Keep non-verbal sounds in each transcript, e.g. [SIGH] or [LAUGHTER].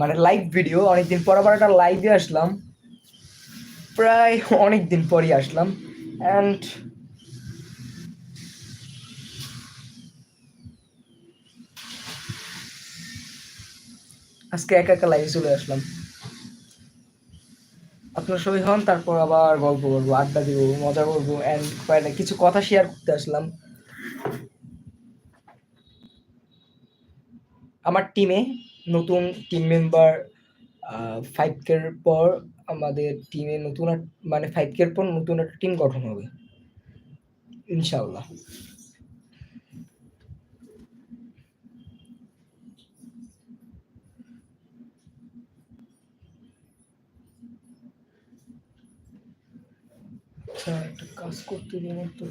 মানে live video অনেকদিন পর আবার একটা লাইভে আসলাম। প্রায় অনেক দিন পরই আসলাম। অ্যান্ড আজকে একা একা লাইভে চলে আসলাম। আপনার সবাই হন, তারপর আবার গল্প করব, আড্ডা দিব, মজা করব অ্যান্ড কিছু কথা শেয়ার করতে আসলাম। আমার টিমে নতুন টিম মেম্বার ফাইভ কের পর আমাদের টিমে নতুন মানে ফাইভ কের পর নতুন একটা টিম গঠন হবে। ইনশাআল্লাহ। আচ্ছা একটা কাজ করতে দিন তো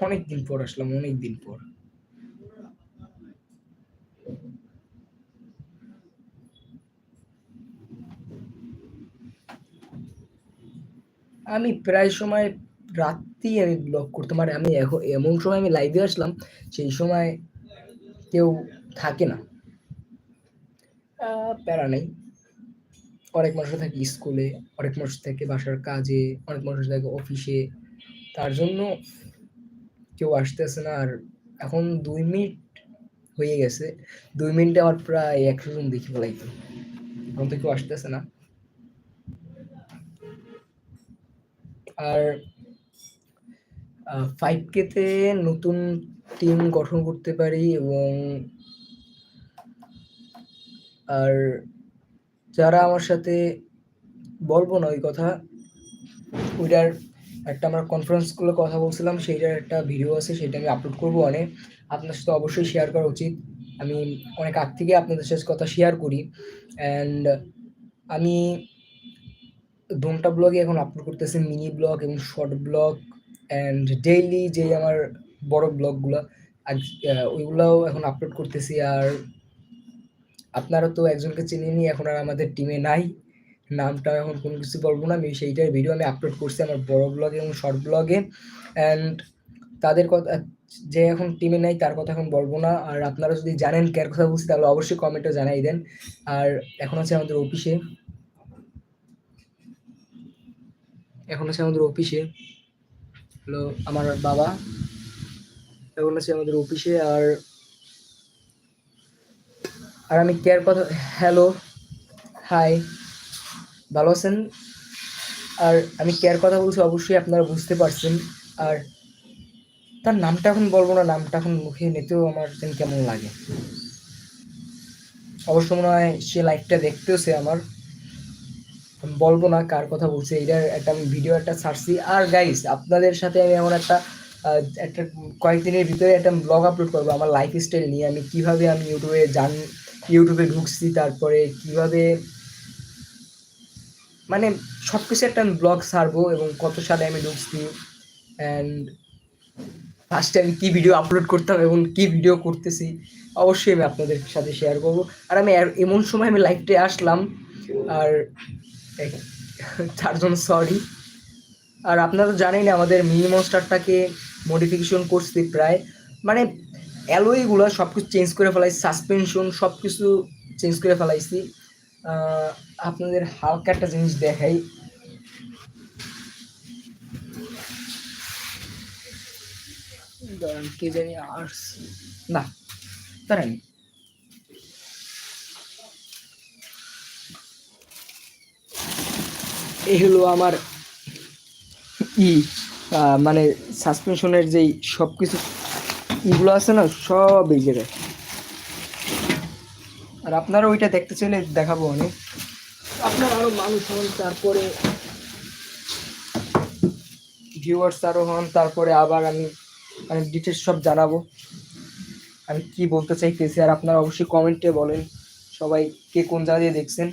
অনেক দিন পর আসলাম অনেক দিন পর। আমি প্রায় সময় রাত্রি আমি ব্লগ করতাম আর আমি এখন এমন সময় আমি লাইভে আসলাম, সেই সময় কেউ থাকে না। প্যারা নেই। অনেক মানুষ থাকে স্কুলে, অনেক মানুষ থাকে বাসার কাজে, অনেক মানুষ থাকে অফিসে তার জন্য কেউ আসতেছে না, আর এখন দুই মিনিট হয়ে গেছে। দুই মিনিটে আমার প্রায় একশো জন দেখে ফেলাইতো। এখন তো কেউ আসতেছে না। আর ফাইভ কেতে নতুন টিম গঠন করতে পারি এবং, আর যারা আমার সাথে বলব না ওই কথা, ওইটার একটা আমরা কনফারেন্স কথা বলছিলাম, সেইটার একটা ভিডিও আছে, সেটা আমি আপলোড করব অনেক। আপনার সাথে অবশ্যই শেয়ার করা উচিত। আমি অনেক আগ থেকে আপনাদের সাথে কথা শেয়ার করি। অ্যান্ড আমি ঘণ্টা ব্লগে এখন আপলোড করতেছি মিনি ব্লগ এবং শর্ট ব্লগ অ্যান্ড ডেইলি যে আমার বড় ব্লগগুলো ওইগুলাও এখন আপলোড করতেছি। আর আপনারা তো একজনকে চিনেনি এখন আর আমাদের টিমে নাই। নামটা এখন কোনো কিছু বলব না, আমি সেইটার ভিডিও আমি আপলোড করছি আমার বড় ব্লগে এবং শর্ট ব্লগে অ্যান্ড তাদের কথা, যে এখন টিমে নেই তার কথা এখন বলব না। আর আপনারা যদি জানেন কার কথা বলছি, তাহলে অবশ্যই কমেন্টে জানাই দেন। আর এখন আছে আমাদের অফিসে এখন আছে আমাদের অফিসে হলো আমার বাবা। এখন আছে আমাদের অফিসে আর আর আমি কেয়ার কথা হ্যালো হাই ভালো আছেন? আর আমি কেয়ার কথা বলছি অবশ্যই আপনারা বুঝতে পারছেন। আর তার নামটা এখন বলব না, নামটা এখন মুখে নিতেও আমার যেন কেমন লাগে। অবশ্য মনে হয় সে লাইফটা দেখতেও সে আমার। বলব না কার কথা বলছি এটার একটা আমি ভিডিও একটা ছাড়ছি। আর গাইস আপনাদের সাথে আমি এমন একটা একটা কয়েকদিনের ভিতরে একটা ব্লগ আপলোড করব, আমার লাইফ স্টাইল নিয়ে। আমি কীভাবে আমি ইউটিউবে জান ইউটিউবে ঢুকছি, তারপরে কীভাবে মানে সব কিছু একটা আমি ব্লগ ছাড়বো এবং কত সালে আমি ঢুকছি অ্যান্ড ফার্স্টে আমি কী ভিডিও আপলোড করতাম এবং কী ভিডিও করতেছি, অবশ্যই আমি আপনাদের সাথে শেয়ার করব। আর আমি এমন সময় আমি লাইভটে আসলাম, আর [LAUGHS] চারজন সরি আর আপনারা জানেন আমাদের মিনি মনস্টারটাকে মডিফিকেশন করছি প্রায়। মানে অ্যালোইগুলো সব কিছু চেঞ্জ করে ফেলাইছি সাসপেনশন সব কিছু চেঞ্জ করে ফেলাইছি। আপনাদের হালকা একটা জিনিস দেখাই। দাঁড়ান কে জানি আর্টস না দাঁড়ান। এই হলো আমার ই মানে সাসপেনশনের যেই সব কিছু ইগুলো আছে না সব এই জায়গায়। আর আপনারা ওইটা দেখতে চাইলে দেখাবো অনেক আপনার আরও মানুষ হন তারপরে ভিউয়ার্স আরও হন তারপরে আবার আমি মানে ডিটেলস সব জানাব। আমি কি বলতে চাইতেছি আর আপনারা অবশ্যই কমেন্টে বলেন সবাই কে কোন জায়গা দিয়ে দেখছেন।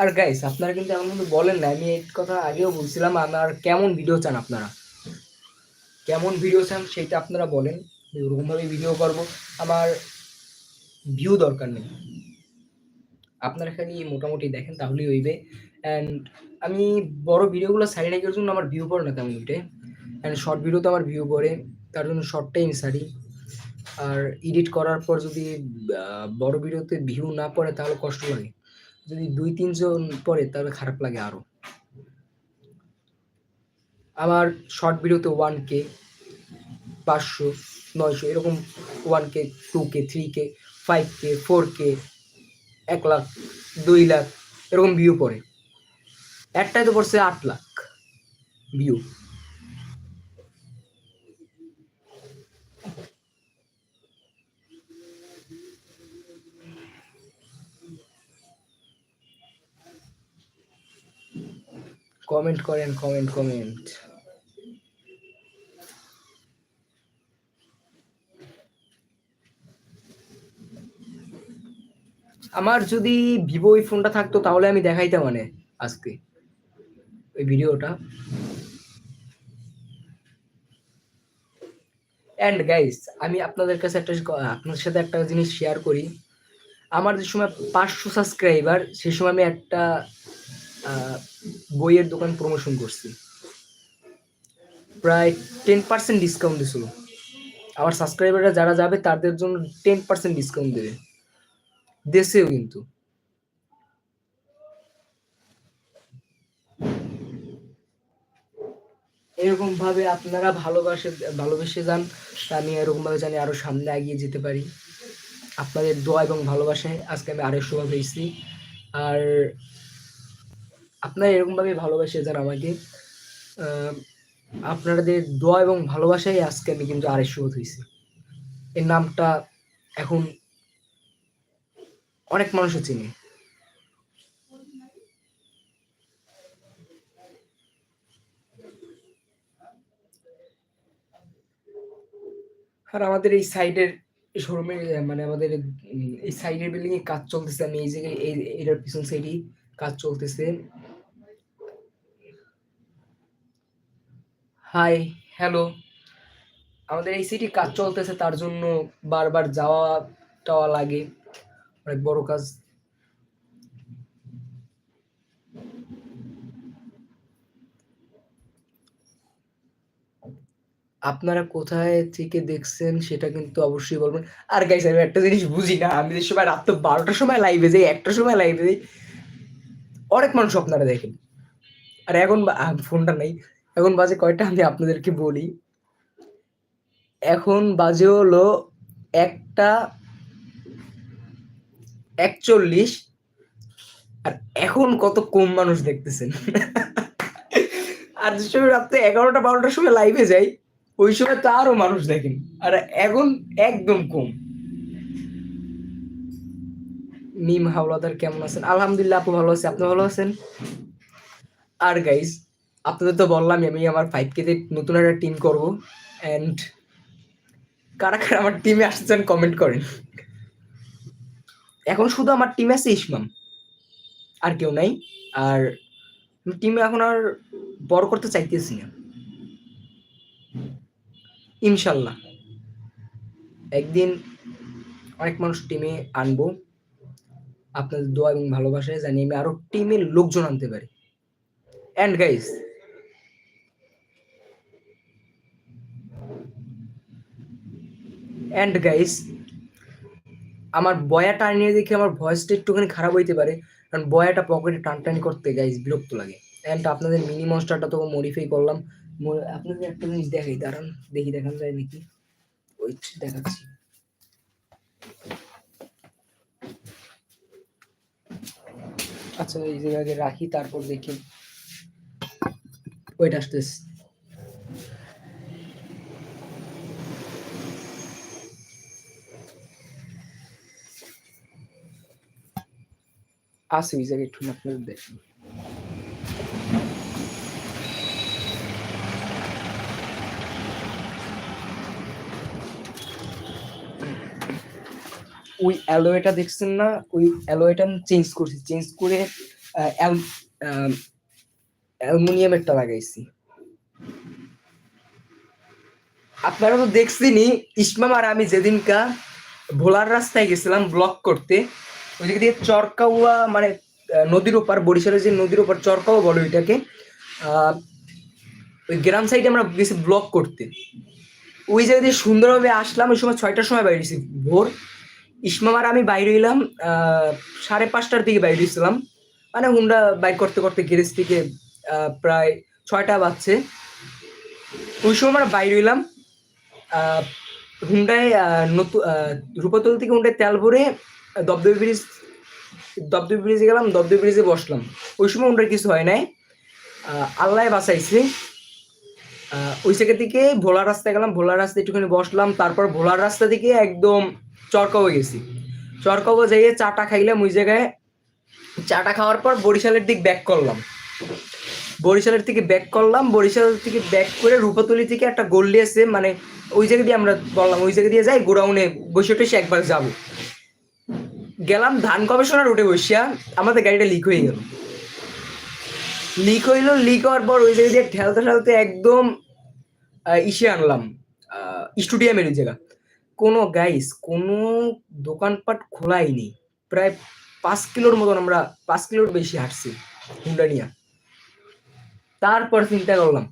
আর গাইস আপনারা কিন্তু এমন কিন্তু বলেন না, আমি এই কথা আগেও বলছিলাম আমার কেমন ভিডিও চান আপনারা? কেমন ভিডিও চান সেটা আপনারা বলেন ওরকমভাবে ভিডিও করব। আমার ভিউ দরকার নেই। আপনারা খালি মোটামুটি দেখেন, তাহলেই হইবে। অ্যান্ড আমি বড় ভিডিওগুলো সারি রাখার জন্য আমার ভিউ পড়ে না তেমন ওইটাই। অ্যান্ড শর্ট ভিডিও তো আমার ভিউ পড়ে, তার জন্য শর্টটাই আমি সারি আর এডিট করার পর যদি বড় ভিডিওতে ভিউ না পড়ে তাহলে কষ্ট লাগে। যদি দুই, তিনজন পড়ে তাহলে খারাপ লাগে আরও। আমার শর্ট ভিডিওতে ওয়ান কে পাঁচশো, নয়শো, এরকম one K two K three K five K four K এক লাখ, দুই লাখ, এরকম ভিউ পড়ে। একটাই তো পড়ছে আট লাখ ভিউ কমেন্ট করেন কমেন্ট কমেন্ট আমার যদি ভিভো ওই ফোনটা থাকতো, তাহলে আমি দেখাইতাম মানে আজকে। ওই ভিডিওটা। অ্যান্ড গাইস আমি আপনাদের কাছে একটা আপনাদের সাথে একটা জিনিস শেয়ার করি। আমার যে সময় পাঁচশো সাবস্ক্রাইবার সে সময় আমি একটা বইয়ের দোকান প্রমোশন করছি। প্রায় টেন পার্সেন্ট ডিসকাউন্ট দিছিল। আমার সাবস্ক্রাইবাররা যারা যাবে, তাদের জন্য টেন পার্সেন্ট ডিসকাউন্ট দেবে। দেশেও কিন্তু। এরকম ভাবে আপনারা ভালোবাসে, ভালোবেসে যান আমি এরকম ভাবে জানি আরও সামনে এগিয়ে যেতে পারি। আপনাদের দোয়া এবং ভালোবাসায় আজকে আমি আড়াইশো ভাবে আর আপনারা এরকম ভাবে ভালোবাসে যান আমাকে আপনাদের দোয়া এবং ভালোবাসায় আজকে আমি কিন্তু আড়াইশো হয়েছি এর নামটা এখন অনেক মানুষও চিনি। আর আমাদের এই সাইডের শোরুমে মানে আমাদের এই সাইডের বিল্ডিং এ কাজ চলতেছে, আমি এই জায়গায় এটার পিছন সাইডে কাজ চলতেছে। হাই হ্যালো আমাদের এই সিটি কাজ চলতেছে, তার জন্য বারবার যাওয়া টাওয়া লাগে। অনেক বড় কাজ। আপনারা কোথায় থেকে দেখছেন সেটা কিন্তু অবশ্যই বলবেন। আর গাইস আমি একটা জিনিস বুঝি না। আমি যে সময় রাত বারোটার সময় লাইভে যাই, একটার সময় লাইভে যাই অনেক মানুষ আপনারা দেখেন। আর এখন ফোনটা নেই। এখন বাজে কয়টা? আমি আপনাদেরকে বলি। এখন বাজে হলো একটা একচল্লিশ। আর এখন কত কম মানুষ দেখতেছেন। আর যে সময় রাত্রে এগারোটা, বারোটার সময় লাইভে যাই, ওই সময় তো আরও মানুষ দেখেন। আর এখন একদম কম। মিম হাওলাদার কেমন আছেন? আলহামদুলিল্লাহ আপু ভালো আছি। আপনি ভালো আছেন? আর গাইজ আপনাদের তো বললামই, আমি আমার ফাইভ কেতে নতুন একটা টিম করব। অ্যান্ড কারা কারা আমার টিমে আসছেন কমেন্ট করেন। এখন শুধু আমার টিমে আছে ইসমাম। আর কেউ নাই। আর টিমে এখন আর বড় করতে চাইতেছি না। ইনশাল্লাহ। একদিন অনেক মানুষ টিমে আনব। আপনাদের দোয়া এবং ভালোবাসায় জানি আমি আরও টিমের লোকজন আনতে পারি। অ্যান্ড গাইস অ্যান্ড গাইস আমার বয়াটা নিয়ে দেখে আমার ভয়েসটা একটুখানি খারাপ হইতে পারে, কারণ বয়াটা পকেটে টানটানি করতে গাইস বিরক্ত লাগে। অ্যান্ড আপনাদের মিনি মনস্টারটা তো মডিফাই করলাম। আপনাদের একটা জিনিস দেখাই, দাঁড়ান, দেখি দেখান যায় নাকি? ওই দেখাচ্ছি। আচ্ছা এই জায়গায় রাখি তারপর দেখি। ওয়েট আসতেছে। আছে ওই জায়গায় একটু আপনাদের দেখুন ওই অ্যালোয়েটা দেখছেন না? ওই অ্যালোয়েটা আমি চেঞ্জ করছি। চেঞ্জ করে অ্যালুমিনিয়ামেরটা লাগাইছি। আপনারা তো দেখছেনই ইসমাম আর আমি যেদিনকা ভোলার রাস্তায় গেছিলাম ব্লক করতে ওই দিকে দিয়ে চরকাউয়া মানে নদীর ওপার বরিশালের যে নদীর ওপার চরকাও বলে আহ, ওই গ্রাম সাইডে আমরা গেছি ব্লক করতে। ওই জায়গা দিয়ে সুন্দরভাবে আসলাম ওই সময় ছয়টার সময় বাইরে হয়েছি ভোর। ইসমাম আর আমি বাইরে আহ, সাড়ে পাঁচটার দিকে বাইরে হয়েছিলাম মানে হুন্ডা বাইক করতে করতে গ্যারেজ থেকে প্রায় ছয়টা বাজছে। ওই সময় আমরা বাইরে আহ, হুন্ডায় নতুন রূপাতল থেকে হুন্ডায় তেল ভরে আহ, ব্রিজ দবদবে ব্রিজে গেলাম দবদবে ব্রিজে বসলাম। ওই সময় হুন্ডার কিছু হয় নাই। আল্লাহ বাঁচাইছে। আহ, ওই জায়গা থেকে ভোলার রাস্তায় গেলাম ভোলার রাস্তায় একটুখানি বসলাম। তারপর ভোলার রাস্তা থেকে একদম চরকাও গেছি। চরকাও যাইয়ে চাটা খাইলাম ওই জায়গায় চাটা খাওয়ার পর বরিশালের দিক ব্যাক করলাম। বরিশালের থেকে ব্যাক করলাম বরিশাল থেকে ব্যাক করে রূপাতলি থেকে একটা গল্লি আছে মানে ওই জায়গা দিয়ে আমরা বললাম, ওই জায়গা দিয়ে যাই গোডাউনে বসে টসে একবার যাব। গেলাম ধান গবেষণা রোডে বসিয়া আমাদের গাড়িটা লিক হয়ে গেল। লিক হইল লিক হওয়ার পর ওই জায়গা দিয়ে ঠেলতে ঠেলতে একদম ইসে আনলাম। স্টুডিয়ামের ওই জায়গা। কোনো গাইস কোনো দোকানপাট খোলাই নেই প্রায় পাঁচ কিলোর মতন আমরা পাঁচ কিলোর বেশি হাঁটছি হুন্ডা নিয়ে। তারপর চিন্তা করলাম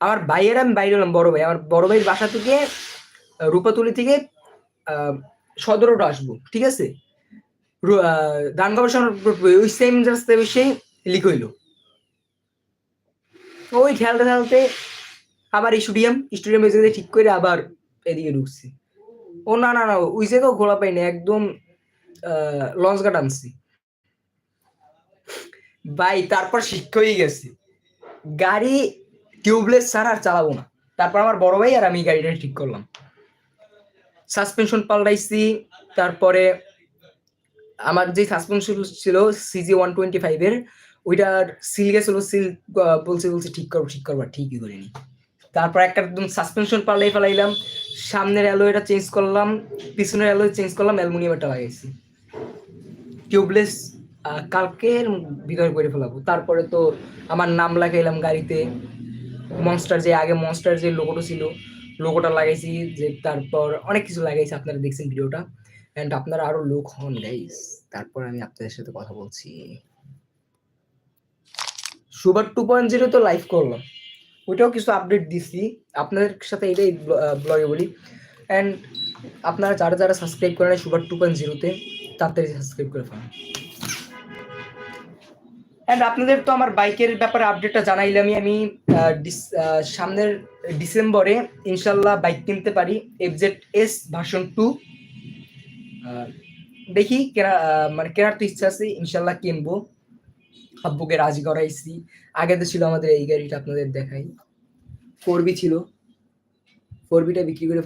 আমার ভাইয়ের আমি বাইরে হলাম বড় ভাই। আমার বড় ভাইয়ের বাসা থেকে রূপাতলি থেকে আহ, সদর রোড আসব ঠিক আছে? ধান গবেষণা ওই সেম রাস্তায় বসে লিক হইল। ওই খেলতে খেলতে আবার স্টুডিয়াম স্টুডিয়াম ঠিক করে আবার এদিকে ঢুকছি। ও না না না, ওই জায়গাও ঘোলা পাইনি, একদম লঞ্চ ঘাট আনছি। ভাই, তারপর শিক্ষা হয়ে গেছে। গাড়ি টিউবলেস ছাড়া আর চালাবো না। তারপর আমার বড় ভাই আর আমি গাড়িটা ঠিক করলাম। সাসপেনশন পাল্টাইছি, তারপরে আমার যে সাসপেনশন ছিল সিজি ওয়ান টোয়েন্টি ফাইভের, ওইটার সিল গেছিল, সিল বলছে বলছে, ঠিক করব ঠিক করব ঠিকই করিনি। তারপর একটা একদম সাসপেনশন পাল্টাই ফেলাইলাম। সামনের অ্যালোয়টা চেঞ্জ করলাম, পিছনের অ্যালোয় চেঞ্জ করলাম অ্যালুমিনিয়ামটা লাগাইছি টিউবলেস কালকের ভিতরে করে ফেলাবো। তারপরে তো আমার নাম লাগাইলাম গাড়িতে। মনস্টার যে, আগে মনস্টার যে লোগোটা ছিল লোগোটা লাগাইছি যে তারপর অনেক কিছু লাগাইছি, আপনারা দেখছেন ভিডিওটা। অ্যান্ড আপনারা আরও লোক হন গাইস তারপর আমি আপনাদের সাথে কথা বলছি। সুপার টু পয়েন্ট জিরো তো লাইভ করলাম। ওইটাও কিছু আপডেট দিছি। আপনাদের সাথে এটাই ব্লগে বলি। অ্যান্ড আপনারা যারা যারা সাবস্ক্রাইব করেন সুপার টু পয়েন্ট জিরোতে তাড়াতাড়ি সাবস্ক্রাইব করে ফেলেন। অ্যান্ড আপনাদের তো আমার বাইকের ব্যাপারে আপডেটটা জানাইলামই। আমি সামনের ডিসেম্বরে ইনশাল্লাহ বাইক কিনতে পারি। এফজেড এস ভার্সন টু দেখি কেনা মানে কেনার তো ইচ্ছা আছে ইনশাল্লাহ কিনবো। আব্বুকে রাজি করাইছি। আগে তো ছিল আমাদের এই গাড়িটা আপনাদের দেখাই। ফোরবি ছিল। ফোর বিটা বিক্রি করে